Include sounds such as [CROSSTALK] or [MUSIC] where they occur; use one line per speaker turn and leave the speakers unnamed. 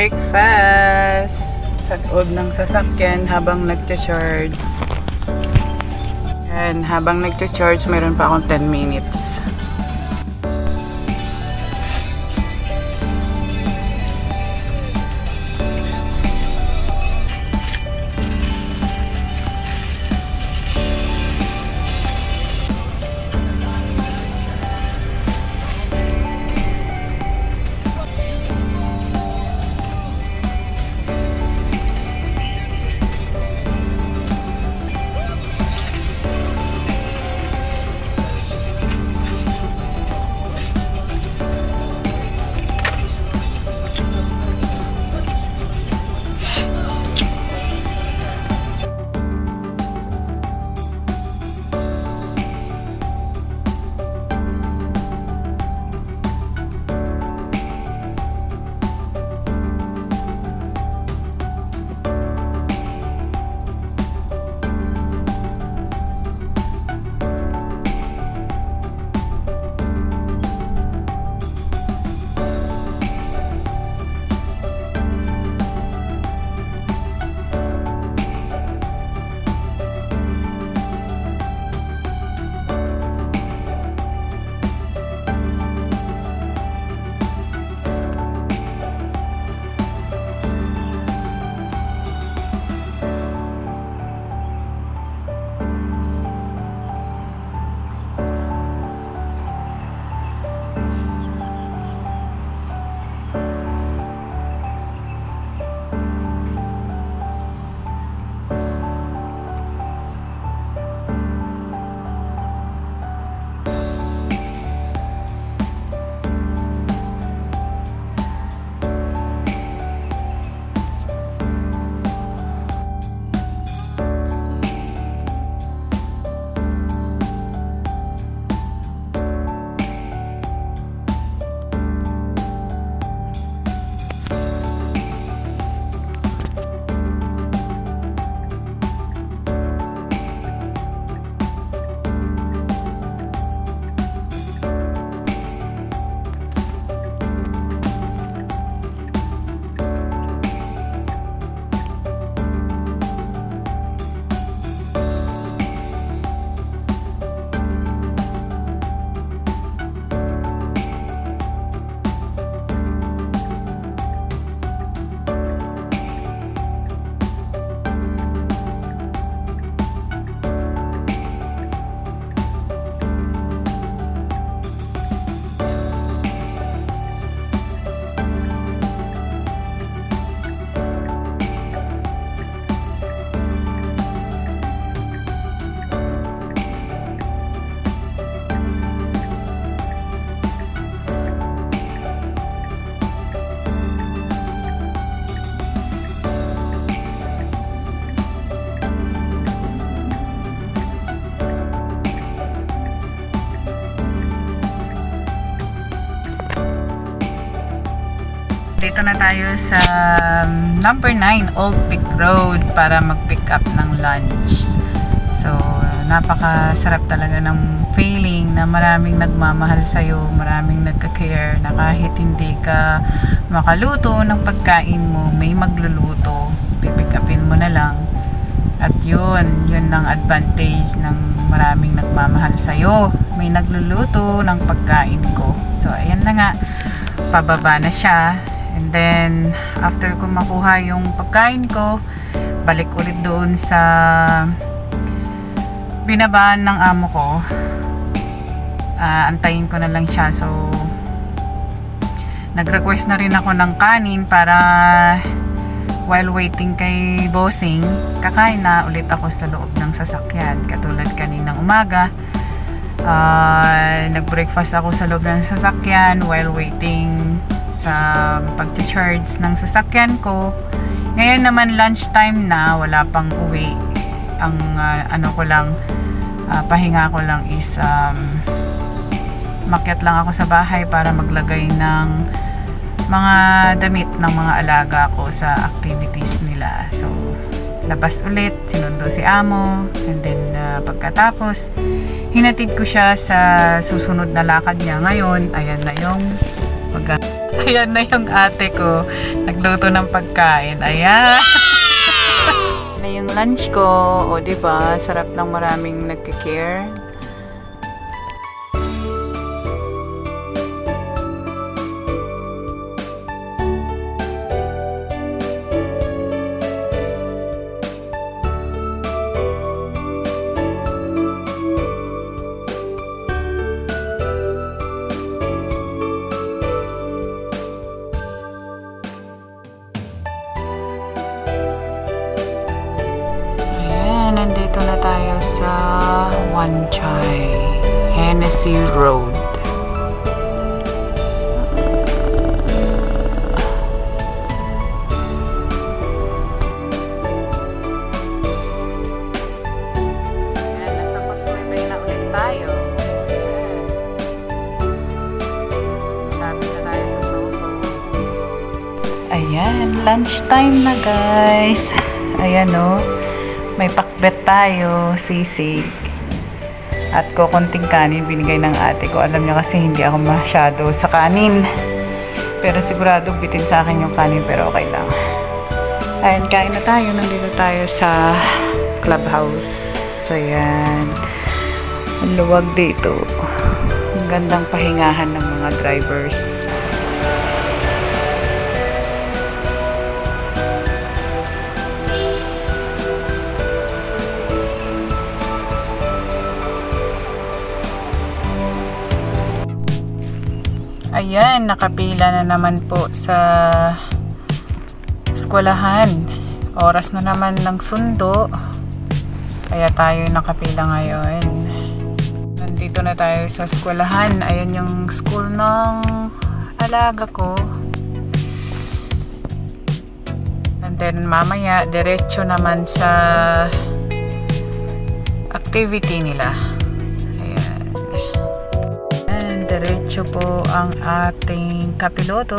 breakfast sa loob ng sasakyan habang nagcha-charge. And habang nagcha-charge, meron pa akong 10 minutes. Dito na tayo sa um, number 9, Old Pick Road para mag-pick up ng lunch. So, napakasarap talaga ng feeling na maraming nagmamahal sa'yo, maraming nagka-care na kahit hindi ka makaluto ng pagkain mo, may magluluto, pipick upin mo na lang. At yun, yun ang advantage ng maraming nagmamahal sa'yo. May nagluluto ng pagkain ko. So, ayan na nga, pababa na siya. And then, after ko makuha yung pagkain ko, balik ulit doon sa binabaan ng amo ko. Ah, antayin ko na lang siya. So, nag-request na rin ako ng kanin para while waiting kay bossing, kakain na ulit ako sa loob ng sasakyan. Katulad kaninang umaga, ah, nag-breakfast ako sa loob ng sasakyan while waiting sa pag-charge ng sasakyan ko. Ngayon naman lunchtime na, wala pang uwi. Ang ah, ano ko lang, ah, pahinga ko lang is um, makyat lang ako sa bahay para maglagay ng mga damit ng mga alaga ko sa activities nila. So, labas ulit, sinundo si amo, and then ah, pagkatapos, hinatid ko siya sa susunod na lakad niya. Ngayon, ayan na yung pag [LAUGHS] Ayan na yung ate ko. Nagluto ng pagkain. Ayan. [LAUGHS] na yung lunch ko. O, ba Sarap lang maraming nagkikare. Chai, Hennessy Road. Ayan, lunchtime na guys. Ayan o. May pakbet tayo, sisig. At kukunting kanin binigay ng ate ko. Alam niya kasi hindi ako masyado sa kanin. Pero sigurado bitin sa akin yung kanin pero okay lang. Ayan, kain na tayo. Nandito tayo sa clubhouse. Ayan. Ang luwag dito. Ang gandang pahingahan ng mga drivers. Ayan, nakapila na naman po sa eskwelahan. Oras na naman ng sundo. Kaya tayo nakapila ngayon. Nandito na tayo sa eskwelahan. Ayan yung school ng alaga ko. And then mamaya, diretso naman sa activity nila. Diretso po ang ating kapiloto.